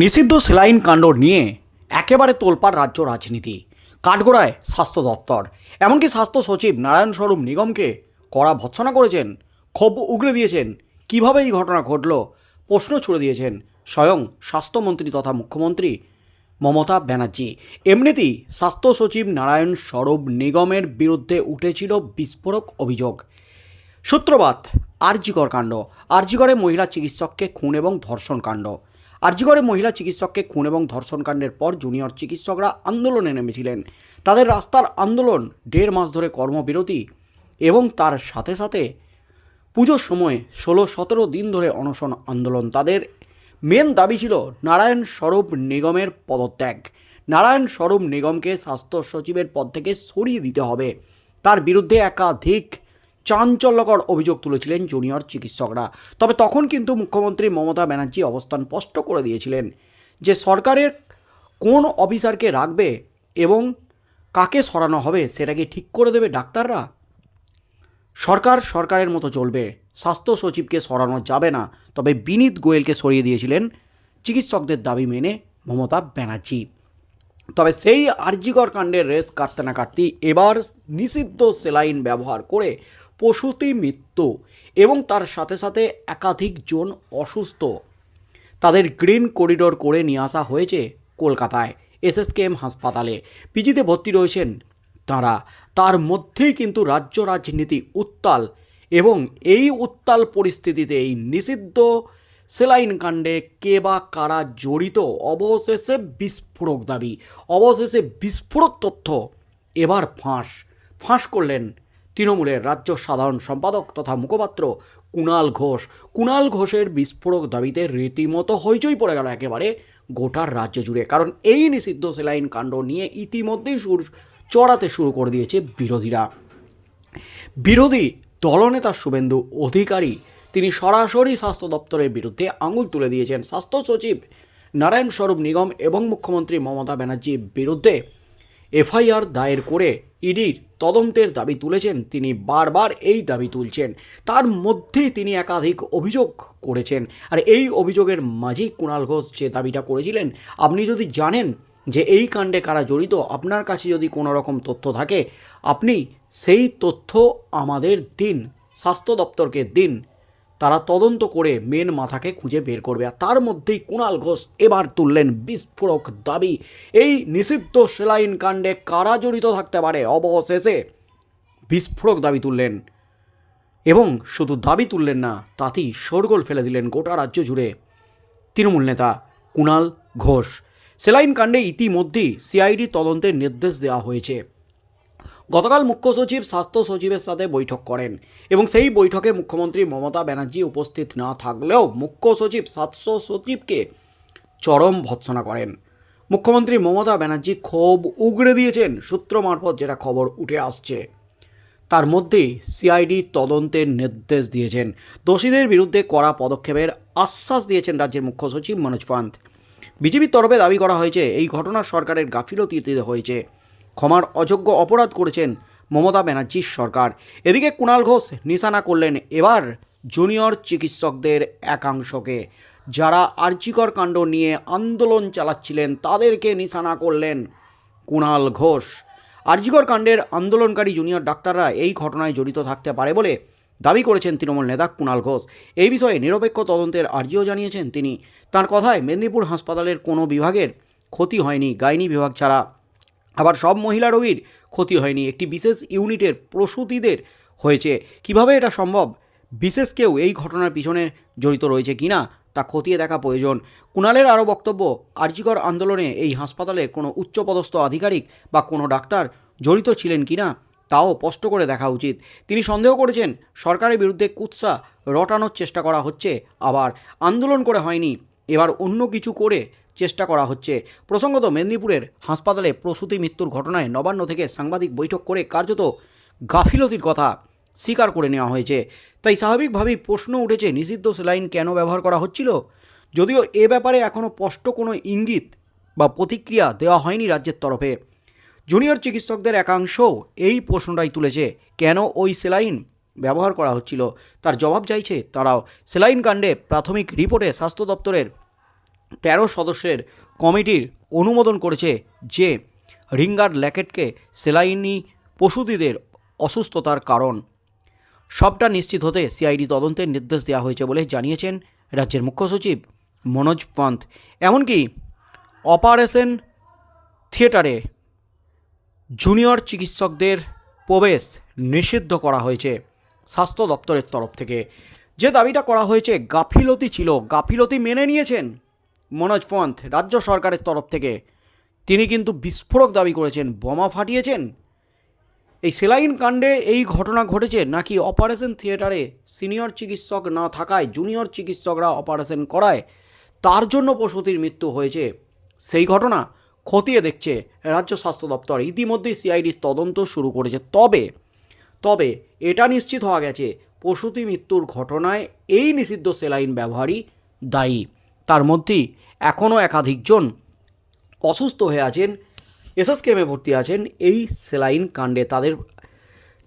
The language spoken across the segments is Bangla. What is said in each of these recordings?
নিষিদ্ধ সেলাইন কাণ্ড নিয়ে একেবারে তোলপাড় রাজ্য রাজনীতি। কাঠগোড়ায় স্বাস্থ্য দপ্তর, এমনকি স্বাস্থ্য সচিব নারায়ণ স্বরূপ নিগমকে কড়া ভৎসনা করেছেন, ক্ষোভ উগড়ে দিয়েছেন। কীভাবে এই ঘটনা ঘটল? প্রশ্ন ছুড়ে দিয়েছেন স্বয়ং স্বাস্থ্যমন্ত্রী তথা মুখ্যমন্ত্রী মমতা ব্যানার্জি। এমনিতেই স্বাস্থ্য সচিব নারায়ণ স্বরূপ নিগমের বিরুদ্ধে উঠেছিল বিস্ফোরক অভিযোগ। সূত্রপাত, আরজিকর কাণ্ড আরজিকরে মহিলা চিকিৎসককে খুন এবং ধর্ষণ কাণ্ড। আরজিকরে মহিলা চিকিৎসককে খুন এবং ধর্ষণকাণ্ডের পর জুনিয়র চিকিৎসকরা আন্দোলনে নেমেছিলেন। তাদের রাস্তার আন্দোলন দেড় মাস ধরে কর্মবিরতি এবং তার সাথে সাথে পুজোর সময় ষোলো সতেরো দিন ধরে অনশন আন্দোলন। তাদের মেন দাবি ছিল নারায়ণ স্বরূপ নিগমের পদত্যাগ। নারায়ণ স্বরূপ নিগমকে স্বাস্থ্য সচিবের পদ থেকে সরিয়ে দিতে হবে। তার বিরুদ্ধে একাধিক চাঞ্চল্যকর অভিযোগ তুলেছিলেন জুনিয়র চিকিৎসকরা। তবে তখন কিন্তু মুখ্যমন্ত্রী মমতা ব্যানার্জি অবস্থান স্পষ্ট করে দিয়েছিলেন যে সরকারের কোন অফিসারকে রাখবে এবং কাকে সরানো হবে সেটাকে ঠিক করে দেবে ডাক্তাররা? সরকার সরকারের মতো চলবে, স্বাস্থ্য সচিবকে সরানো যাবে না। তবে বিনীত গোয়েলকে সরিয়ে দিয়েছিলেন চিকিৎসকদের দাবি মেনে মমতা ব্যানার্জি। তবে সেই আর্যিকর কাণ্ডের রেস কাটতে না কাটতেই এবার নিষিদ্ধ সেলাইন ব্যবহার করে প্রসূতি মৃত্যু এবং তার সাথে সাথে একাধিক জন অসুস্থ। তাদের গ্রিন করিডোর করে নিয়ে আসা হয়েছে কলকাতায়, এসএসকেএম হাসপাতালে। পিজিতে ভর্তি রয়েছেন তারা। তার মধ্যেই কিন্তু রাজ্য রাজনীতি উত্তাল এবং এই উত্তাল পরিস্থিতিতে এই নিষিদ্ধ সেলাইন কাণ্ডে কে বা কারা জড়িত, অবশেষে বিস্ফোরক দাবি, অবশেষে বিস্ফোরক তথ্য এবার ফাঁস ফাঁস করলেন তৃণমূলের রাজ্য সাধারণ সম্পাদক তথা মুখপাত্র কুণাল ঘোষ। কুণাল ঘোষের বিস্ফোরক দাবিতে রীতিমতো হইচই পড়ে গেল একেবারে গোটার রাজ্য জুড়ে। কারণ এই নিষিদ্ধ সেলাইন কাণ্ড নিয়ে ইতিমধ্যেই সুর চড়াতে শুরু করে দিয়েছে বিরোধীরা। বিরোধী দলনেতা শুভেন্দু অধিকারী, তিনি সরাসরি স্বাস্থ্য দপ্তরের বিরুদ্ধে আঙুল তুলে দিয়েছেন। স্বাস্থ্য সচিব নারায়ণ স্বরূপ নিগম এবং মুখ্যমন্ত্রী মমতা ব্যানার্জির বিরুদ্ধে এফআইআর দায়ের করে ইডির তদন্তের দাবি তুলেছেন, তিনি বারবার এই দাবি তুলছেন। তার মধ্যেই তিনি একাধিক অভিযোগ করেছেন। আর এই অভিযোগের মাঝেই কুণাল ঘোষ যে দাবিটা করেছিলেন, আপনি যদি জানেন যে এই কাণ্ডে কারা জড়িত, আপনার কাছে যদি কোনো রকম তথ্য থাকে, আপনি সেই তথ্য আমাদের দিন, স্বাস্থ্য দপ্তরকে দিন তারা তদন্ত করে মেন মাথাকে খুঁজে বের করবে আর তার মধ্যেই কুণাল ঘোষ এবার তুললেন বিস্ফোরক দাবি। এই নিষিদ্ধ সেলাইন কাণ্ডে কারা জড়িত থাকতে পারে? অবশেষে বিস্ফোরক দাবি তুললেন। এবং শুধু দাবি তুললেন না, তাতেই শোরগোল ফেলে দিলেন গোটা রাজ্য জুড়ে। তৃণমূল নেতা কুণাল ঘোষ। সেলাইন কাণ্ডে ইতিমধ্যেই সিআইডি তদন্তের নির্দেশ দেওয়া হয়েছে। গতকাল মুখ্য সচিব, স্বাস্থ্য সচিবের সাথে বৈঠক করেন এবং সেই বৈঠকে মুখ্যমন্ত্রী মমতা ব্যানার্জি উপস্থিত না থাকলেও মুখ্য সচিব, স্বাস্থ্য সচিবকে চরম ভৎসনা করেন। মুখ্যমন্ত্রী মমতা ব্যানার্জি ক্ষোভ উগড়ে দিয়েছেন সূত্র মারফত যেটা খবর উঠে আসছে। তার মধ্যেই সিআইডি তদন্তের নির্দেশ দিয়েছেন। দোষীদের বিরুদ্ধে কড়া পদক্ষেপের আশ্বাস দিয়েছেন রাজ্যের মুখ্য সচিব মনোজ পান্ত বিজেপির তরফে দাবি করা হয়েছে, এই ঘটনা সরকারের গাফিলতিতে হয়েছে। ক্ষমার অযোগ্য অপরাধ করেছেন মমতা ব্যানার্জির সরকার। এদিকে কুণাল ঘোষ নিশানা করলেন এবার জুনিয়র চিকিৎসকদের একাংশকে। যারা আর্যিকর কাণ্ড নিয়ে আন্দোলন চালাচ্ছিলেন, তাদেরকে নিশানা করলেন কুণাল ঘোষ। আরজিকর কাণ্ডের আন্দোলনকারী জুনিয়র ডাক্তাররা এই ঘটনায় জড়িত থাকতে পারে বলে দাবি করেছেন তৃণমূল নেতা কুণাল ঘোষ। এই বিষয়ে নিরপেক্ষ তদন্তের আর্জিও জানিয়েছেন তিনি। তার কথায় মেদিনীপুর হাসপাতালের কোনো বিভাগের ক্ষতি হয়নি, গাইনি বিভাগ ছাড়া। আবার সব মহিলা রোগীর ক্ষতি হয়নি। একটি বিশেষ ইউনিটের প্রসূতিদের হয়েছে। কীভাবে এটা সম্ভব? বিশেষ কেউ এই ঘটনার পিছনে জড়িত রয়েছে কিনা তা খতিয়ে দেখা প্রয়োজন। কুণালের আরও বক্তব্য, আর্জিকর আন্দোলনে এই হাসপাতালের কোনো উচ্চপদস্থ আধিকারিক বা কোনো ডাক্তার জড়িত ছিলেন কিনা তাও স্পষ্ট করে দেখা উচিত। তিনি সন্দেহ করেছেন, সরকারের বিরুদ্ধে কুৎসা রটানোর চেষ্টা করা হচ্ছে, আবার আন্দোলন করে হয়নি। এবার অন্য কিছু করে চেষ্টা করা হচ্ছে। প্রসঙ্গত মেদিনীপুরের হাসপাতালে প্রসূতি মৃত্যুর ঘটনায় নবান্ন থেকে সাংবাদিক বৈঠক করে কার্যত গাফিলতির কথা স্বীকার করে নেওয়া হয়েছে। তাই স্বাভাবিকভাবেই প্রশ্ন উঠেছে, নিষিদ্ধ সেলাইন কেন ব্যবহার করা হচ্ছিল? যদিও এ ব্যাপারে এখনও স্পষ্ট কোনো ইঙ্গিত বা প্রতিক্রিয়া দেওয়া হয়নি রাজ্যের তরফে। জুনিয়র চিকিৎসকদের একাংশ এই প্রশ্নটাই তুলেছে, কেন ওই সেলাইন ব্যবহার করা হচ্ছিল। তার জবাব চাইছে তারাও সেলাইন কাণ্ডে প্রাথমিক রিপোর্টে স্বাস্থ্য দপ্তরের তেরো সদস্যের কমিটির অনুমোদন করেছে যে রিঙ্গার ল্যাকেটকে সেলাইনি পশুদিদের অসুস্থতার কারণ। সবটা নিশ্চিত হতে সিআইডি তদন্তের নির্দেশ দেওয়া হয়েছে বলে জানিয়েছেন রাজ্যের মুখ্য সচিব মনোজ পান্ত এমনকি অপারেশন থিয়েটারে জুনিয়র চিকিৎসকদের প্রবেশ নিষিদ্ধ করা হয়েছে। স্বাস্থ্য দপ্তরের তরফ থেকে। যে দাবিটা করা হয়েছে, গাফিলতি ছিল। গাফিলতি মেনে নিয়েছেন মনোজ পন্থ রাজ্য সরকারের তরফ থেকে। তিনি কিন্তু বিস্ফোরক দাবি করেছেন, বোমা ফাটিয়েছেন। এই সেলাইন কাণ্ডে এই ঘটনা ঘটেছে নাকি অপারেশন থিয়েটারে সিনিয়র চিকিৎসক না থাকায় জুনিয়র চিকিৎসকরা অপারেশন করায়, তার জন্য প্রসূতির মৃত্যু হয়েছে। সেই ঘটনা খতিয়ে দেখছে রাজ্য স্বাস্থ্য দপ্তর। ইতিমধ্যেই সিআইডির তদন্ত শুরু করেছে। তবে তবে এটা নিশ্চিত হওয়া গেছে, প্রসূতি মৃত্যুর ঘটনায় এই নিষিদ্ধ সেলাইন ব্যবহারই দায়ী। তার মধ্যেই এখনও একাধিকজন অসুস্থ হয়ে আছেন, এসএসকেএমে ভর্তি আছেন, এই সেলাইন কাণ্ডে তাদের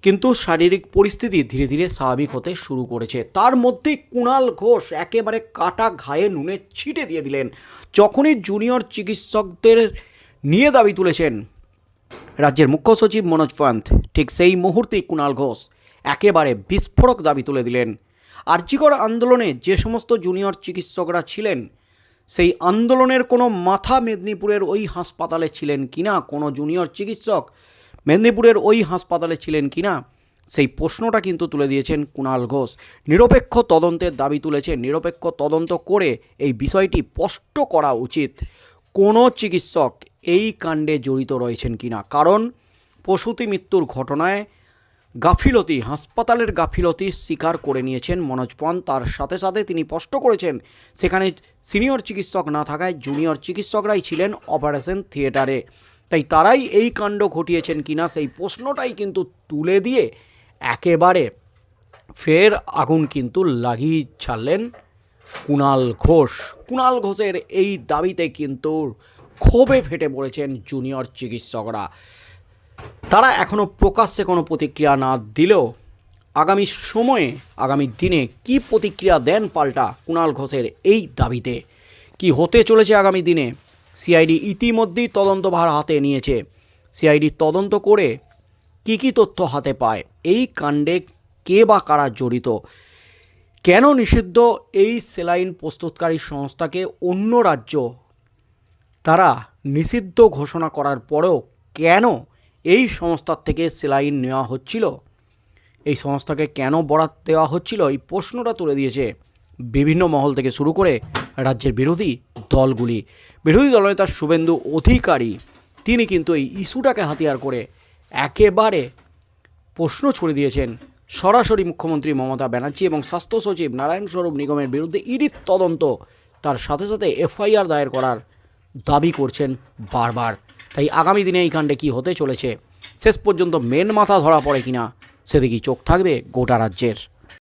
কিন্তু শারীরিক পরিস্থিতি ধীরে ধীরে স্বাভাবিক হতে শুরু করেছে। তার মধ্যেই কুণাল ঘোষ একেবারে কাটা ঘায়ে নুনে ছিটে দিয়ে দিলেন। যখনই জুনিয়র চিকিৎসকদের নিয়ে দাবি তুলেছেন রাজ্যের মুখ্য সচিব মনোজ পন্থ ঠিক সেই মুহূর্তেই কুণাল ঘোষ একেবারে বিস্ফোরক দাবি তুলে দিলেন। আর্যিকর আন্দোলনে যে সমস্ত জুনিয়র চিকিৎসকরা ছিলেন, সেই আন্দোলনের কোনো মাথা মেদিনীপুরের ওই হাসপাতালে ছিলেন কিনা, কোনো জুনিয়র চিকিৎসক মেদিনীপুরের ওই হাসপাতালে ছিলেন কিনা, সেই প্রশ্নটা কিন্তু তুলে দিয়েছেন কুণাল ঘোষ। নিরপেক্ষ তদন্তের দাবি তুলেছেন, নিরপেক্ষ তদন্ত করে এই বিষয়টি স্পষ্ট করা উচিত। কোনো চিকিৎসক এই কাণ্ডে জড়িত রয়েছেন কিনা কারণ প্রসূতি মৃত্যুর ঘটনায় গাফিলতি, হাসপাতালের গাফিলতি স্বীকার করে নিয়েছেন মনোজ পন তার সাথে সাথে তিনি স্পষ্ট করেছেন, সেখানে সিনিয়র চিকিৎসক না থাকায় জুনিয়র চিকিৎসকরাই ছিলেন অপারেশন থিয়েটারে। তাই তারাই এই কাণ্ড ঘটিয়েছেন কিনা সেই প্রশ্নটাই কিন্তু তুলে দিয়ে একেবারে ফের আগুন কিন্তু লাগিয়ে ছাড়লেন কুণাল ঘোষ। কুণাল ঘোষের এই দাবিতে কিন্তু ক্ষোভে ফেটে পড়েছেন জুনিয়র চিকিৎসকরা। তারা এখনও প্রকাশ্যে কোনো প্রতিক্রিয়া না দিলেও আগামী সময়ে, আগামী দিনে কি প্রতিক্রিয়া দেন পাল্টা কুণাল ঘোষের এই দাবিতে? কি হতে চলেছে আগামী দিনে? সিআইডি ইতিমধ্যেই তদন্তভার হাতে নিয়েছে। সিআইডি তদন্ত করে কি কি তথ্য হাতে পায়? এই কাণ্ডে কে বা কারা জড়িত? কেন নিষিদ্ধ এই সেলাইন প্রস্তুতকারী সংস্থাকে অন্য রাজ্য তারা নিষিদ্ধ ঘোষণা করার পরেও কেন এই সংস্থার থেকে সেলাইন নেওয়া হচ্ছিল? এই সংস্থাকে কেন বরাত দেওয়া হচ্ছিল? এই প্রশ্নটা তুলে দিয়েছে বিভিন্ন মহল থেকে শুরু করে রাজ্যের বিরোধী দলগুলি। বিরোধী দলনেতা শুভেন্দু অধিকারী, তিনি কিন্তু এই ইস্যুটাকে হাতিয়ার করে একেবারে প্রশ্ন ছুড়ে দিয়েছেন। সরাসরি মুখ্যমন্ত্রী মমতা ব্যানার্জি এবং স্বাস্থ্য সচিব নারায়ণ স্বরূপ নিগমের বিরুদ্ধে ইডির তদন্ত, তার সাথে সাথে এফআইআর দায়ের করার দাবি করছেন বারবার। তাই আগামী দিনে এই কাণ্ডে কী হতে চলেছে, শেষ পর্যন্ত মেন মাথা ধরা পড়ে কিনা, সেদিকেই চোখ থাকবে গোটা রাজ্যের।